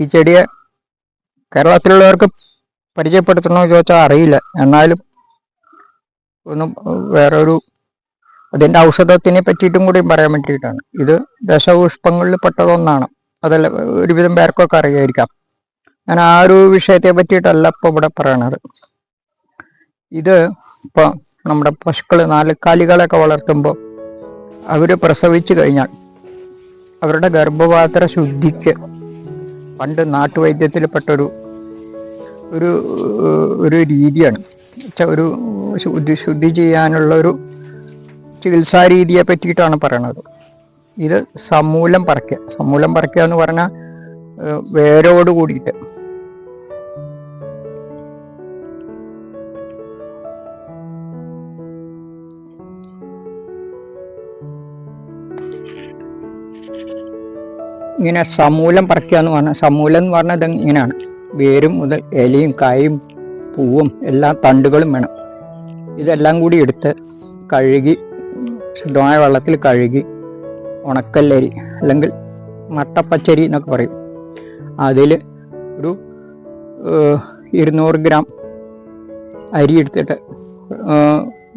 ഈ ചെടിയെ കേരളത്തിലുള്ളവർക്ക് പരിചയപ്പെടുത്തണമെന്ന് ചോദിച്ചാൽ അറിയില്ല. എന്നാലും ഒന്നും വേറെ ഒരു അതിന്റെ ഔഷധത്തിനെ പറ്റിയിട്ടും കൂടി പറയാൻ വേണ്ടിയിട്ടാണ്. ഇത് ദശപുഷ്പങ്ങളിൽ പെട്ടതൊന്നാണ്. അതല്ല ഒരുവിധം പേർക്കൊക്കെ അറിയായിരിക്കാം. ഞാൻ ആ ഒരു വിഷയത്തെ പറ്റിയിട്ടല്ല ഇപ്പോൾ ഇവിടെ പറയണത്. ഇത് ഇപ്പോൾ നമ്മുടെ പശുക്കൾ നാലുകാലികളൊക്കെ വളർത്തുമ്പോൾ അവർ പ്രസവിച്ചു കഴിഞ്ഞാൽ അവരുടെ ഗർഭപാത്ര ശുദ്ധിക്ക് പണ്ട് നാട്ടുവൈദ്യത്തിൽപ്പെട്ടൊരു ഒരു ഒരു രീതിയാണ്. ഒരു ശുദ്ധി ശുദ്ധി ചെയ്യാനുള്ള ഒരു ചികിത്സാ രീതിയെ പറ്റിയിട്ടാണ് പറയണത്. ഇത് സമൂലം പറക്കുക സമൂലം പറക്കുക എന്ന് പറഞ്ഞാൽ വേരോട് കൂടിയിട്ട്. ഇങ്ങനെ സമൂലം പറിക്കുക എന്ന് പറഞ്ഞാൽ സമൂലം എന്ന് പറഞ്ഞാൽ ഇത് ഇങ്ങനെയാണ്. വേരും മുതൽ ഇലയും കായും പൂവും എല്ലാ തണ്ടുകളും വേണം. ഇതെല്ലാം കൂടി എടുത്ത് കഴുകി ശുദ്ധമായ വെള്ളത്തിൽ കഴുകി ഉണക്കല്ലരി അല്ലെങ്കിൽ മട്ടപ്പച്ചരി എന്നൊക്കെ പറയും. അതിൽ ഒരു ഇരുന്നൂറ് ഗ്രാം അരി എടുത്തിട്ട്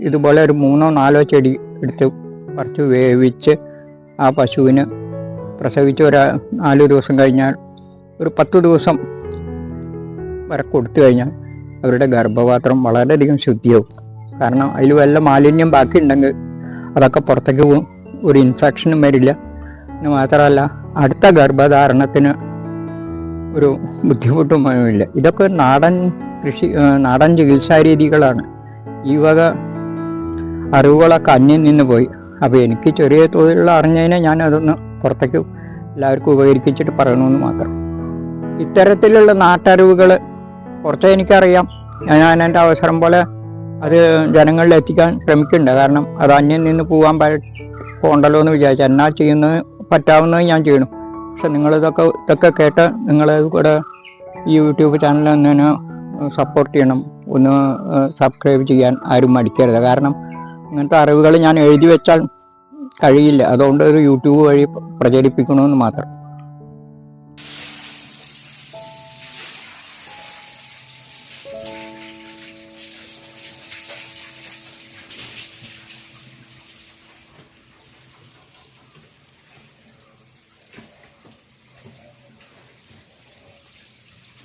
ഇതുപോലെ ഒരു മൂന്നോ നാലോ ചെടി എടുത്ത് കുറച്ച് വേവിച്ച് ആ പശുവിന് പ്രസവിച്ച് ഒരു നാല് ദിവസം കഴിഞ്ഞാൽ ഒരു പത്ത് ദിവസം വരെ കൊടുത്തു കഴിഞ്ഞാൽ അവരുടെ ഗർഭപാത്രം വളരെയധികം ശുദ്ധിയാവും. കാരണം അതിൽ വല്ല മാലിന്യം ബാക്കി ഉണ്ടെങ്കിൽ അതൊക്കെ പുറത്തേക്ക് പോകും. ഒരു ഇൻഫെക്ഷനും വരില്ല. എന്ന് മാത്രമല്ല അടുത്ത ഗർഭധാരണത്തിന് ഒരു ബുദ്ധിമുട്ടും ഇല്ല ഇതൊക്കെ നാടൻ കൃഷി നാടൻ ചികിത്സാ രീതികളാണ്. ഈ വക അറിവുകളൊക്കെ അന്യം നിന്ന് പോയി. അപ്പോൾ എനിക്ക് ചെറിയ തോതിലുള്ള അറിഞ്ഞതിനെ ഞാൻ പുറത്തേക്ക് എല്ലാവർക്കും ഉപകരിപ്പിച്ചിട്ട് പറയണമെന്ന് മാത്രം. ഇത്തരത്തിലുള്ള നാട്ടറിവുകൾ കുറച്ച് എനിക്കറിയാം. ഞാൻ എന്റെ അവസരം പോലെ അത് ജനങ്ങളിൽ എത്തിക്കാൻ ശ്രമിക്കുന്നുണ്ട്. കാരണം അത് അന്യം നിന്ന് പോകാൻ പോകണ്ടല്ലോ എന്ന് വിചാരിച്ചു. എന്നാൽ ചെയ്യുന്നത് പറ്റാവുന്നത് ഞാൻ ചെയ്യണം പക്ഷെ നിങ്ങളിതൊക്കെ ഇതൊക്കെ കേട്ട് നിങ്ങളത് കൂടെ ഈ യൂട്യൂബ് ചാനൽ ഒന്നിനെ സപ്പോർട്ട് ചെയ്യണം. ഒന്ന് സബ്സ്ക്രൈബ് ചെയ്യാൻ ആരും മടിക്കരുത്. കാരണം ഇങ്ങനത്തെ അറിവുകൾ ഞാൻ എഴുതി വെച്ചാൽ കഴിയില്ല. അതുകൊണ്ട് ഒരു യൂട്യൂബ് വഴി പ്രചരിപ്പിക്കണമെന്ന് മാത്രം.